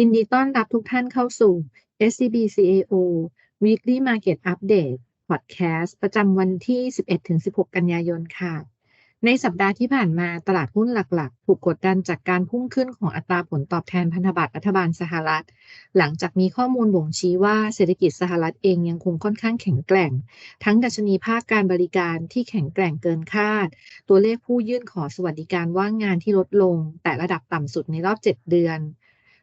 ยินดีต้อนรับทุกท่านเข้าสู่ SCB CAO Weekly Market Update Podcast ประจำวันที่ 11-16 กันยายนค่ะ ในสัปดาห์ที่ผ่านมาตลาดหุ้นหลักๆ ถูกกดดันจากการพุ่งขึ้นของอัตราผลตอบแทนพันธบัตรรัฐบาลสหรัฐ หลังจากมีข้อมูลบ่งชี้ว่าเศรษฐกิจสหรัฐเองยังคงค่อนข้างแข็งแกร่ง ทั้งดัชนีภาคการบริการที่แข็งแกร่งเกินคาด ตัวเลขผู้ยื่นขอสวัสดิการว่างงานที่ลดลง แต่ระดับต่ำสุดในรอบ 7 เดือน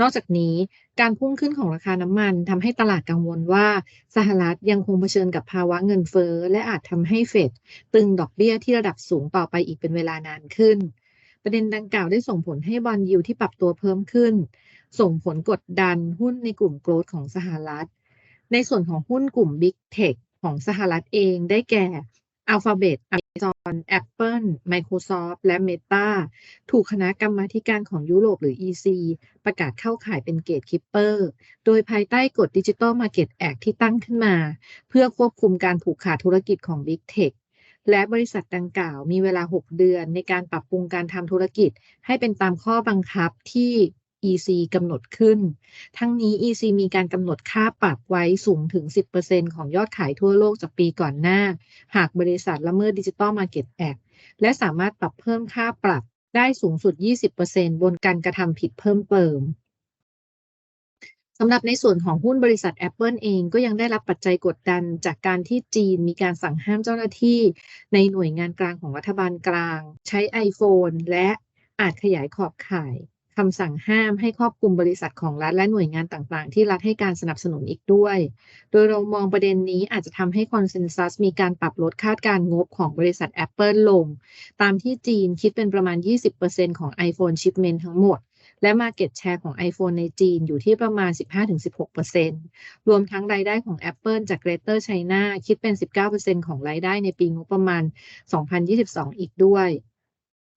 นอกจากนี้การพุ่งขึ้นของราคาน้ำมันทำให้ตลาดกังวลว่าสหรัฐยังคงเผชิญกับภาวะเงินเฟ้อ และอาจทำให้เฟดตึงดอกเบี้ยที่ระดับสูงต่อไปอีกเป็นเวลานานขึ้น ประเด็นดังกล่าวได้ส่งผลให้บอลยิวที่ปรับตัวเพิ่มขึ้น ส่งผลกดดันหุ้นในกลุ่มโกลด์ของสหรัฐ ในส่วนของหุ้นกลุ่ม Big Tech ของสหรัฐเองได้แก่ Alphabet Amazon Apple Microsoft และ Meta ถูกคณะกรรมาการของยุโรปหรือ EC ประกาศเข้าข่ายเป็นเกตคิปเปอร์โดยภายใต้กฎ Digital Market Act ที่ตั้งขึ้นมา เพื่อควบคุมการผูกขาดธุรกิจของ Big Tech และบริษัทดังกล่าวมีเวลา 6 เดือนในการปรับปรุงการทำธุรกิจให้เป็นตามข้อบังคับที่ EC กำหนดขึ้น ทั้งนี้ EC มีการกำหนดค่าปรับไว้สูงถึง 10%ของยอดขายทั่วโลกจากปีก่อนหน้า หากบริษัทละเมิด Digital Market Act และสามารถปรับเพิ่มค่าปรับได้สูงสุด 20%บนการกระทำผิดเพิ่มเติมสำหรับในส่วนของหุ้นบริษัท Apple เองก็ยังได้รับปัจจัยกดดันจากการที่จีนมีการสั่งห้ามเจ้าหน้าที่ ในหน่วยงานกลางของรัฐบาลกลาง ใช้ iPhone และอาจขยายขอบข่าย คำสั่งห้ามให้ครอบคลุมบริษัทของรัฐและหน่วยงานต่างๆ ที่รัฐให้การสนับสนุนอีกด้วย โดยเรามองประเด็นนี้อาจจะทำให้คอนเซนแซสมีการปรับลดคาดการงบของบริษัท Apple ลง ตามที่จีนคิดเป็นประมาณ 20%ของ iPhone shipment ทั้งหมด และ Market Share ของ iPhone ในจีนอยู่ที่ประมาณ 15-16%รวมทั้งรายได้ของ Apple จาก Greater China คิดเป็น 19%ของรายได้ในปีงบประมาณ 2022 อีกด้วย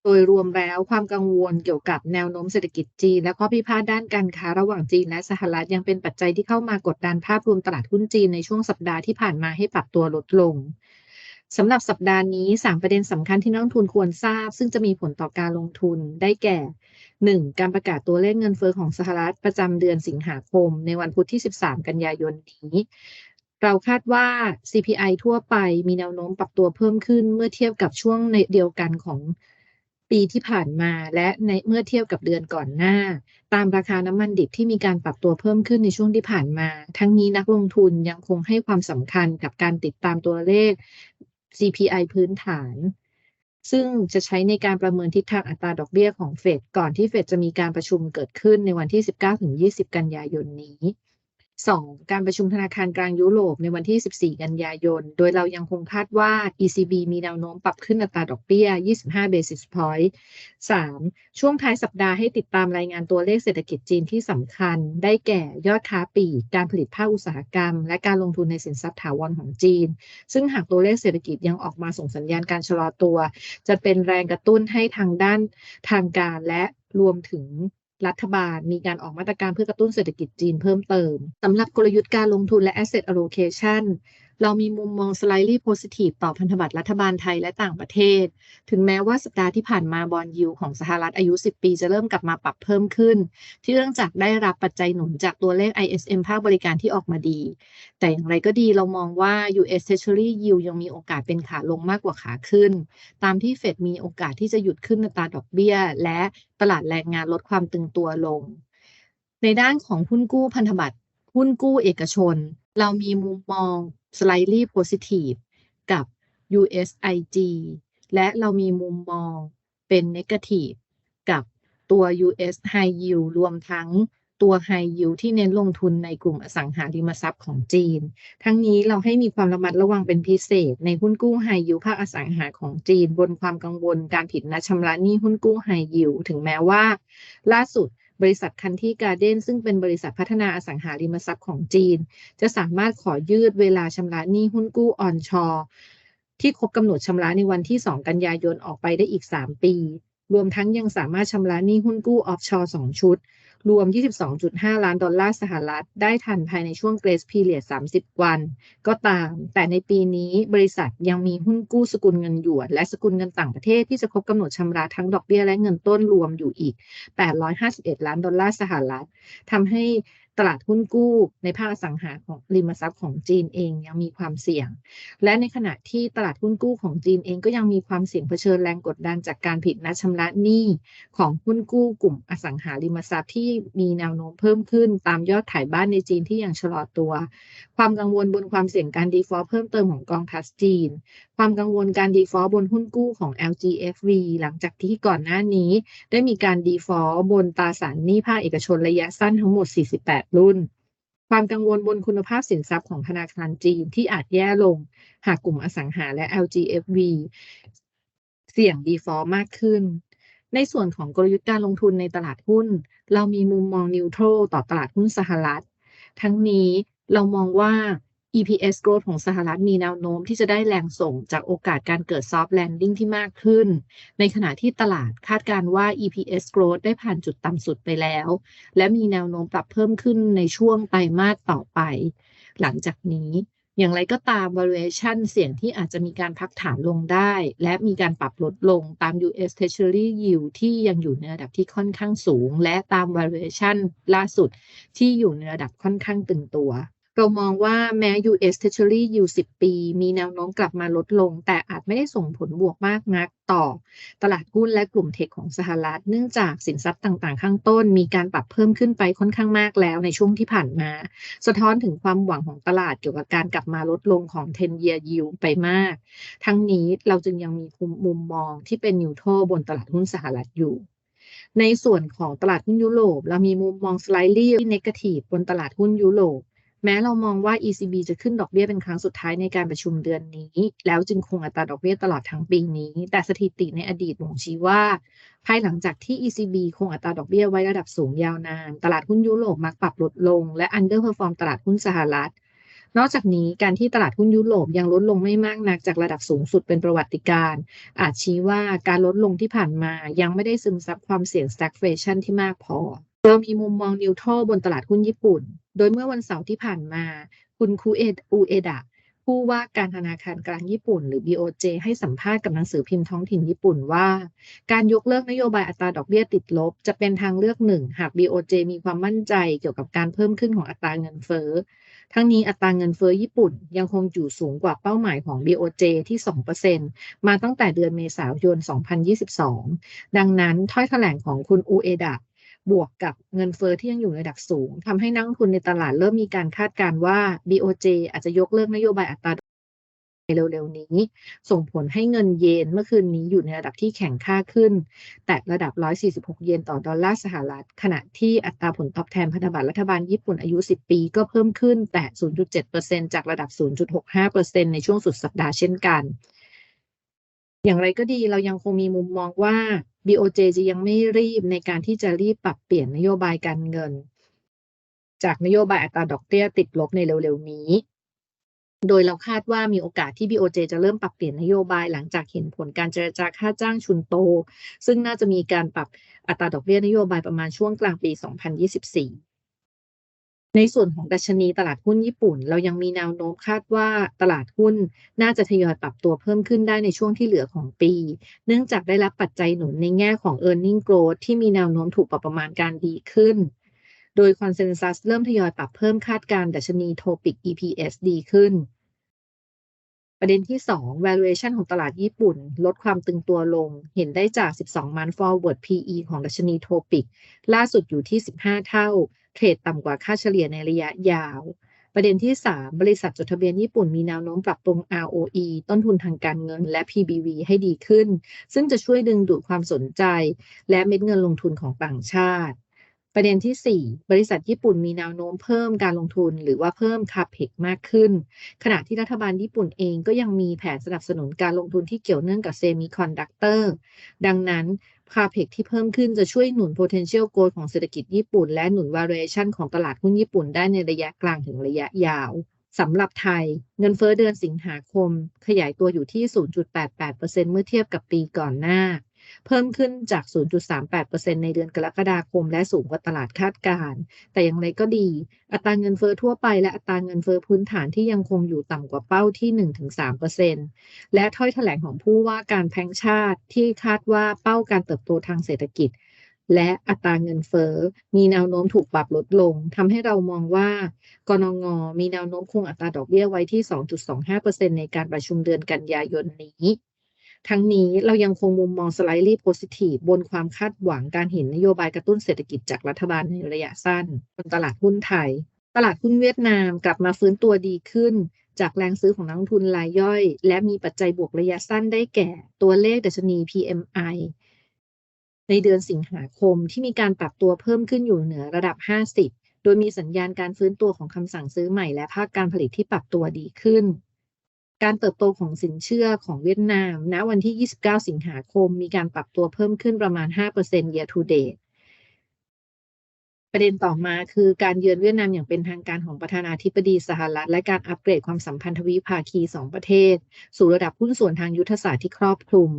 โดยรวมแล้วความกังวลเกี่ยวกับแนวโน้มเศรษฐกิจจีน และข้อพิพาทด้านการค้าระหว่างจีนและสหรัฐยังเป็นปัจจัยที่เข้ามากดดันภาพรวมตลาดหุ้นจีนในช่วงสัปดาห์ที่ผ่านมาให้ปรับตัวลดลงสำหรับสัปดาห์นี้ 3 ประเด็นสำคัญที่นักลงทุนควรทราบ ซึ่งจะมีผลต่อการลงทุนได้แก่ 1. การประกาศตัวเลขเงินเฟอ้อของสหรัฐประจำเดือนสิงหาคม ในวันพุธที่ 13 กันยายนนี้ เราคาดว่า CPI ทั่วไปมีแนวโน้มปรับตัวเพิ่มขึ้นเมื่อเทียบกับช่วงในเดียวกันของ ปีที่ผ่านมาและในเมื่อเทียบกับเดือนก่อนหน้า ตามราคาน้ำมันดิบที่มีการปรับตัวเพิ่มขึ้นในช่วงที่ผ่านมา ทั้งนี้นักลงทุนยังคงให้ความสำคัญกับการติดตามตัวเลข CPI พื้นฐาน ซึ่งจะใช้ในการประเมินทิศทางอัตราดอกเบี้ยของเฟดก่อนที่เฟดจะมีการประชุมเกิดขึ้นในวันที่ 19-20 กันยายนนี้ 2. การประชุมธนาคารกลางยุโรปในวันที่ 14 กันยายน โดยเรายังคงคาดว่า ECB มีแนวโน้มปรับขึ้นอัตราดอกเบี้ย 25 basis point 3. ช่วงท้ายสัปดาห์ให้ติดตามรายงานตัวเลขเศรษฐกิจจีนที่สำคัญ ได้แก่ยอดค้าปลีก การผลิตภาคอุตสาหกรรม และการลงทุนในสินทรัพย์ถาวรของจีน ซึ่งหากตัวเลขเศรษฐกิจยังออกมาส่งสัญญาณการชะลอตัว จะเป็นแรงกระตุ้นให้ทางด้านทางการและรวมถึง รัฐบาลมีการออกมาตรการเพื่อกระตุ้นเศรษฐกิจจีนเพิ่มเติมสำหรับกลยุทธ์การลงทุนและ asset allocation เรามีมุมมอง slightly positive ต่อพันธบัตรรัฐบาลไทยและต่างประเทศ ถึงแม้ว่าสัปดาห์ที่ผ่านมาบอลยูของสหรัฐอายุ 10 ปีจะเริ่มกลับมาปรับเพิ่มขึ้น ที่เนื่องจากได้รับปัจจัยหนุนจากตัวเลข ISM ภาคบริการที่ออกมาดี แต่อย่างไรก็ดีเรามองว่า US Treasury Yield ยังมีโอกาสเป็นขาลงมากกว่าขาขึ้น ตามที่เฟดมีโอกาสที่จะหยุดขึ้นอัตราดอกเบี้ย และตลาดแรงงานลดความตึงตัวลง ในด้านของหุ้นกู้พันธบัตรหุ้นกู้เอกชน เรามีมุมมอง slightly positive กับ USIG และเรามีมุมมองเป็น negative กับตัว US High Yield รวมทั้งตัว High Yield ที่เน้นลงทุนในกลุ่มอสังหาริมทรัพย์ของจีน ทั้งนี้เราให้มีความระมัดระวังเป็นพิเศษ ในหุ้นกู้ High Yield ภาคอสังหาของจีน บนความกังวลการผิดนัดชำระหนี้หุ้นกู้ High Yield ถึงแม้ว่า ล่าสุด บริษัทคันที่การ์เด้นซึ่งเป็นบริษัทพัฒนาอสังหาริมทรัพย์ของจีน จะสามารถขอยืดเวลาชำระหนี้หุ้นกู้ออนชอที่ครบกำหนดชำระในวันที่ 2 กันยายนออกไปได้อีก 3 ปี รวมทั้งยังสามารถชำระหนี้หุ้นกู้ออฟชอร์2ชุด รวม 22.5 ล้านดอลลาร์สหรัฐ ได้ทันภายในช่วงเกรสพีเลียด30 วัน ก็ตาม แต่ในปีนี้บริษัทยังมีหุ้นกู้สกุลเงินหยวน และสกุลเงินต่างประเทศที่จะครบกำหนดชำระทั้งดอกเบี้ยและเงินต้นรวมอยู่อีก 851 ล้านดอลลาร์สหรัฐทำให้ ตลาดหุ้นกู้ในภาคอสังหาของริมทรัพย์ของจีนเองยังมีความเสี่ยง และในขณะที่ตลาดหุ้นกู้ของจีนเองก็ยังมีความเสี่ยงเผชิญแรงกดดันจากการผิดนัดชำระหนี้ของหุ้นกู้กลุ่มอสังหาริมทรัพย์ที่มีแนวโน้มเพิ่มขึ้น ตามยอดขายบ้านในจีนที่ยังชะลอตัว ความกังวลบนความเสี่ยงการดีฟอลต์เพิ่มเติมของกองทัพจีน ความกังวลการดีฟอลต์บนหุ้นกู้ของ LGFV หลังจากที่ก่อนหน้านี้ ได้มีการดีฟอลต์บนตราสารหนี้ภาคเอกชนระยะสั้นทั้งหมด 48รุ่น ความกังวลบนคุณภาพสินทรัพย์ของธนาคารจีนที่อาจแย่ลง หากกลุ่มอสังหาและ LGFV เสี่ยงดีฟอลต์มากขึ้น ในส่วนของกลยุทธ์การลงทุนในตลาดหุ้น เรามีมุมมองนิวโตรต่อตลาดหุ้นสหรัฐ ทั้งนี้เรามองว่า EPS growth ของสหรัฐมีแนวโน้มที่จะได้แรงส่งจากโอกาสการเกิด soft landing ที่มากขึ้น ในขณะที่ตลาดคาดการว่า EPS growth ได้ผ่านจุดต่ำสุดไปแล้ว และมีแนวโน้มปรับเพิ่มขึ้นในช่วงไตรมาสต่อไป หลังจากนี้อย่างไรก็ตาม valuation เสี่ยงที่อาจจะมีการพักฐานลงได้ และมีการปรับลดลงตาม US Treasury yield ที่ยังอยู่ในระดับที่ค่อนข้างสูง และตาม valuation ล่าสุดที่อยู่ในระดับค่อนข้างตึงตัว เรามองว่าแม้ US Treasury yield 10 ปี มีแนวโน้มกลับมาลดลง แต่อาจไม่ได้ส่งผลบวกมากนักต่อ ตลาดหุ้นและกลุ่มเทคของสหรัฐ เนื่องจากสินทรัพย์ต่างๆ ข้างต้น มีการปรับเพิ่มขึ้นไปค่อนข้างมากแล้วในช่วงที่ผ่านมา สะท้อนถึงความหวังของตลาดเกี่ยวกับการกลับมาลดลงของ 10 year yield ไปมาก ทั้งนี้เราจึงยังมีมุมมองที่เป็นนิวโตรบนตลาดหุ้นสหรัฐอยู่ในส่วนของตลาดหุ้นยุโรป เรามีมุมมอง slightly negative บนตลาดหุ้นยุโรป แม้เรามองว่า ECB จะขึ้นดอกเบี้ยเป็นครั้งสุดท้ายในการประชุมเดือนนี้ แล้วจึงคงอัตราดอกเบี้ยตลอดทั้งปีนี้ แต่สถิติในอดีตบ่งชี้ว่า ภายหลังจากที่ ECB คงอัตราดอกเบี้ยไว้ระดับสูงยาวนาน ตลาดหุ้นยุโรปมักปรับลดลง และ underperform ตลาดหุ้นสหรัฐ นอกจากนี้การที่ตลาดหุ้นยุโรปยังลดลงไม่มากนักจากระดับสูงสุดเป็นประวัติการ์อาจชี้ว่าการลดลงที่ผ่านมายังไม่ได้ซึมซับความเสี่ยง stagflation ที่มากพอ เรามีมุมมองนิวโตรบนตลาดหุ้นญี่ปุ่น โดยเมื่อวันเสาร์ที่ผ่านมา คุณคูเออูเอดะ ผู้ว่าการธนาคารกลางญี่ปุ่น หรือ BOJ ให้สัมภาษณ์กับหนังสือพิมพ์ท้องถิ่นญี่ปุ่นว่า การยกเลิกนโยบายอัตราดอกเบี้ยติดลบ จะเป็นทางเลือกหนึ่ง หาก BOJ มีความมั่นใจเกี่ยวกับการเพิ่มขึ้นของอัตราเงินเฟ้อ ทั้งนี้อัตราเงินเฟ้อญี่ปุ่นยังคงอยู่สูงกว่าเป้าหมายของ BOJ ที่ 2%มาตั้งแต่เดือนเมษายน 2022 ดังนั้นถ้อยแถลงของคุณอูเอดะ บวกกับเงินเฟอ้อที่ยังอยู่ในระดับสูงทำให้นักทุนในตลาดเริ่มมีการคาดการณ์ว่า BOJ อาจจะยกเลิกนโยบายอัตราดอกเบี้ยเร็วๆนี้ ส่งผลให้เงินเยนเมื่อคืนนี้อยู่ในระดับที่แข็งค่าขึ้น แตะระดับ 146 เยนต่อดอลลาร์สหรัฐ ขณะที่อัตราผลตอบแทนพันธบัตรรัฐบาลญี่ปุ่นอายุ 10 ปีก็เพิ่มขึ้นแตะ 0.7%จากระดับ 0.65%ในช่วงสุดสัปดาห์เช่นกัน อย่างไรก็ดีเรายังคงมีมุมมองว่า BOJ จะยังไม่รีบในการที่จะรีบปรับเปลี่ยนนโยบายการเงิน จากนโยบายอัตราดอกเบี้ยติดลบในเร็วๆนี้ โดยเราคาดว่ามีโอกาสที่ BOJ จะเริ่มปรับเปลี่ยนนโยบายหลังจากเห็นผลการเจรจาค่าจ้างชุนโต ซึ่งน่าจะมีการปรับอัตราดอกเบี้ยนโยบายประมาณช่วงกลางปี 2024 ในส่วนของดัชนีตลาดหุ้นญี่ปุ่น เรายังมีแนวโน้มคาดว่าตลาดหุ้นน่าจะทยอยปรับตัวเพิ่มขึ้นได้ในช่วงที่เหลือของปี เนื่องจากได้รับปัจจัยหนุนในแง่ของ e a r n i n g growth ที่มีแนวโน้มถูกปรับประมาณการดีขึ้น โดยคอนเซนแซสเริ่มทยอยปรับเพิ่มคาดการดัชนี Topic EPS ดีขึ้น ประเด็นที่ 2 valuation ของตลาดญี่ปุ่น ลดความตึงตัวลง เห็นได้จาก 12 month forward PE ของดัชนี Topic ล่าสุดอยู่ที่ 15 เท่า เทรดต่ำกว่าค่าเฉลี่ยในระยะยาว ประเด็นที่ 3 บริษัทจดทะเบียนญี่ปุ่นมีแนวโน้มปรับปรุง ROE ต้นทุนทางการเงินและ PBV ให้ดีขึ้น ซึ่งจะช่วยดึงดูดความสนใจ และเม็ดเงินลงทุนของต่างชาติประเด็นที่ 4 บริษัทญี่ปุ่นมีแนวโน้มเพิ่มการลงทุนหรือว่าเพิ่มคาเพกมากขึ้น ขณะที่รัฐบาลญี่ปุ่นเองก็ยังมีแผนสนับสนุนการลงทุนที่เกี่ยวเนื่องกับเซมิคอนดักเตอร์ ดังนั้น คาเพกที่เพิ่มขึ้นจะช่วยหนุน potential growth ของเศรษฐกิจญี่ปุ่น และหนุน valuation ของตลาดหุ้นญี่ปุ่นได้ในระยะกลางถึงระยะยาวสำหรับไทย เงินเฟ้อเดือนสิงหาคม ขยายตัวอยู่ที่ 0.88%เมื่อเทียบกับปีก่อนหน้า เพิ่มขึ้นจาก 0.38%ในเดือนกรกฎาคม และสูงกว่าตลาดคาดการณ์แต่อย่างไรก็ดี อัตราเงินเฟอ้อทั่วไปและอัตราเงินเฟอ้อพื้นฐานที่ยังคงอยู่ต่ำกว่าเป้าที่ 1-3%และถ้อยแถลงของผู้ว่าการแพงชาติที่คาดว่าเป้าการเติบโตทางเศรษฐกิจและอัตราเงินเฟอ้อมีแนวโน้มถูกปรับลดลงทำให้เรามองว่ากนงมีแนวโน้มคงอัตราดอกเบี้ยไว้ที่ 2.25%ในการประชุมเดือนกันยายนนี้ ทั้งนี้เรายังคงมุมมอง slightly positive บนความคาดหวังการเห็นนโยบายกระตุ้นเศรษฐกิจจากรัฐบาลในระยะสั้นบนตลาดหุ้นไทย ตลาดหุ้นเวียดนามกลับมาฟื้นตัวดีขึ้น จากแรงซื้อของนักลงทุนรายย่อย และมีปัจจัยบวกระยะสั้นได้แก่ตัวเลขดัชนี PMI ในเดือนสิงหาคมที่มีการปรับตัวเพิ่มขึ้นอยู่เหนือระดับ 50 โดยมีสัญญาณการฟื้นตัวของคำสั่งซื้อใหม่และภาคการผลิตที่ปรับตัวดีขึ้น การเติบโตของสินเชื่อของเวียดนาม ณ วันที่ 29 สิงหาคม มีการปรับตัวเพิ่มขึ้นประมาณ 5% year to date ประเด็นต่อมาคือการเยือนเวียดนามอย่างเป็นทางการของประธานาธิบดีสหรัฐ และการอัปเกรดความสัมพันธทวิภาคีสองประเทศ สู่ระดับหุ้นส่วนทางยุทธศาสตร์ที่ครอบคลุม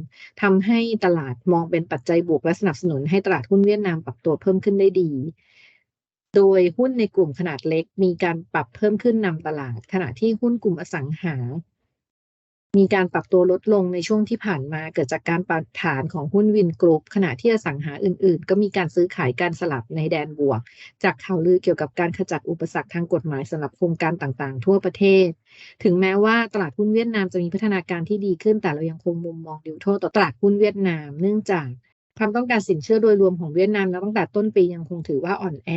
ทำให้ตลาดมองเป็นปัจจัยบวกและสนับสนุนให้ตลาดหุ้นเวียดนามปรับตัวเพิ่มขึ้นได้ดี โดยหุ้นในกลุ่มขนาดเล็กมีการปรับเพิ่มขึ้นนำตลาด ขณะที่หุ้นกลุ่มอสังหา มีการปรับตัวลดลงในช่วงที่ผ่านมาเกิดจากการปรับฐานของหุ้นวินกรุ๊ปขณะที่อสังหาอื่นๆ ก็มีการซื้อขายการสลับในแดนบวก จากข่าวลือเกี่ยวกับการขจัดอุปสรรคทางกฎหมายสำหรับโครงการต่างๆ ทั่วประเทศ ถึงแม้ว่าตลาดหุ้นเวียดนามจะมีพัฒนาการที่ดีขึ้นแต่เรายังคงมุมมองดิวโทต่อตลาดหุ้นเวียดนามเนื่องจากความต้องการสินเชื่อโดยรวมของเวียดนามตั้งแต่ต้นปียังคงถือว่าอ่อนแอ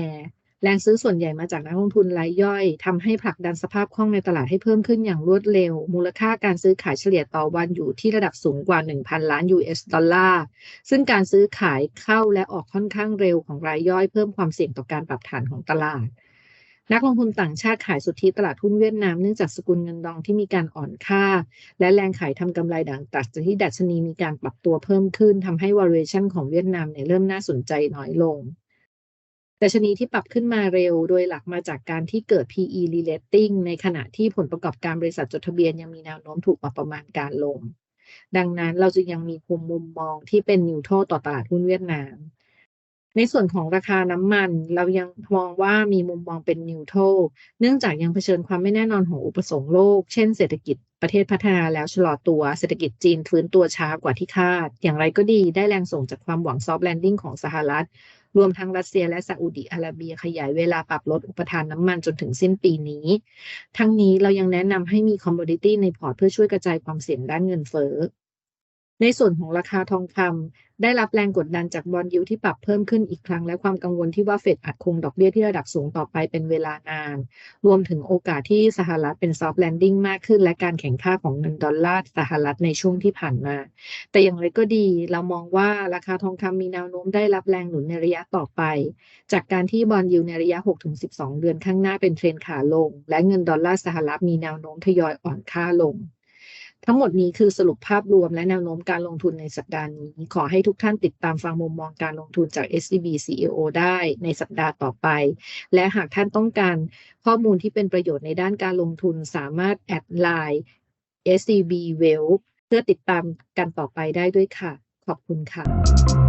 แรงซื้อส่วนใหญ่มาจากนักลงทุนรายย่อยทำให้ผลักดันสภาพคล่องในตลาดให้เพิ่มขึ้นอย่างรวดเร็ว มูลค่าการซื้อขายเฉลี่ยต่อวันอยู่ที่ระดับสูงกว่า 1,000 ล้าน US ดอลลาร์ ซึ่งการซื้อขายเข้าและออกค่อนข้างเร็วของรายย่อย เพิ่มความเสี่ยงต่อการปรับฐานของตลาด นักลงทุนต่างชาติขายสุทธิตลาดหุ้นเวียดนามเนื่องจากสกุลเงินดองที่มีการอ่อนค่า และแรงขายทำกำไรดังจากที่ดัชนีมีการปรับตัวเพิ่มขึ้นทำให้ valuation ของเวียดนามเนี่ยเริ่มน่าสนใจน้อยลง ดัชนีที่ปรับขึ้นมาเร็ว โดยหลักมาจากการที่เกิด PE relating ในขณะที่ผลประกอบการบริษัทจดทะเบียนยังมีแนวโน้มถูกปรับประมาณการลง ดังนั้นเราจึงยังมีภูมิมุมมองที่เป็นนิวโตรต่อตลาดหุ้นเวียดนาม ในส่วนของราคาน้ำมัน เรายังมองว่ามีมุมมองเป็นนิวโตรเนื่องจากยังเผชิญความไม่แน่นอนของอุปสงค์โลก เช่นเศรษฐกิจประเทศพัฒนาแล้วชะลอตัว เศรษฐกิจจีนฟื้นตัวช้ากว่าที่คาด อย่างไรก็ดีได้แรงส่งจากความหวังซอฟต์แลนดิ้งของสหรัฐ รวมทั้งรัสเซียและซาอุดิอาระเบียขยายเวลาปรับลดอุปทานน้ำมันจนถึงสิ้นปีนี้ ทั้งนี้เรายังแนะนำให้มีคอมโบดิตี้ในพอร์ตเพื่อช่วยกระจายความเสี่ยงด้านเงินเฟ้อ ในส่วนของราคาทองคำได้รับแรงกดดันจากบอลยูที่ปรับเพิ่มขึ้นอีกครั้ง และความกังวลที่ว่าเฟดอาจคงดอกเบี้ยที่ระดับสูงต่อไปเป็นเวลานาน รวมถึงโอกาสที่สหรัฐเป็นซอฟต์แลนดิ้งมากขึ้น และการแข่งค่าของเงินดอลลาร์สหรัฐในช่วงที่ผ่านมา แต่อย่างไรก็ดีเรามองว่าราคาทองคำมีแนวโน้มได้รับแรงหนุนในระยะต่อไป จากการที่บอลยูในระยะ 6-12 เดือนข้างหน้าเป็นเทรนขาลง และเงินดอลลาร์สหรัฐมีแนวโน้มทยอยอ่อนค่าลง ทั้งหมดนี้คือสรุปภาพรวมและแนวโน้มการลงทุนในสัปดาห์นี้ ขอให้ทุกท่านติดตามฟังมุมมองการลงทุนจาก SCB CEO ได้ในสัปดาห์ต่อไป และหากท่านต้องการข้อมูลที่เป็นประโยชน์ในด้านการลงทุนสามารถแอดไลน์ SCB Wealth เพื่อติดตามกันต่อไปได้ด้วยค่ะ ขอบคุณค่ะ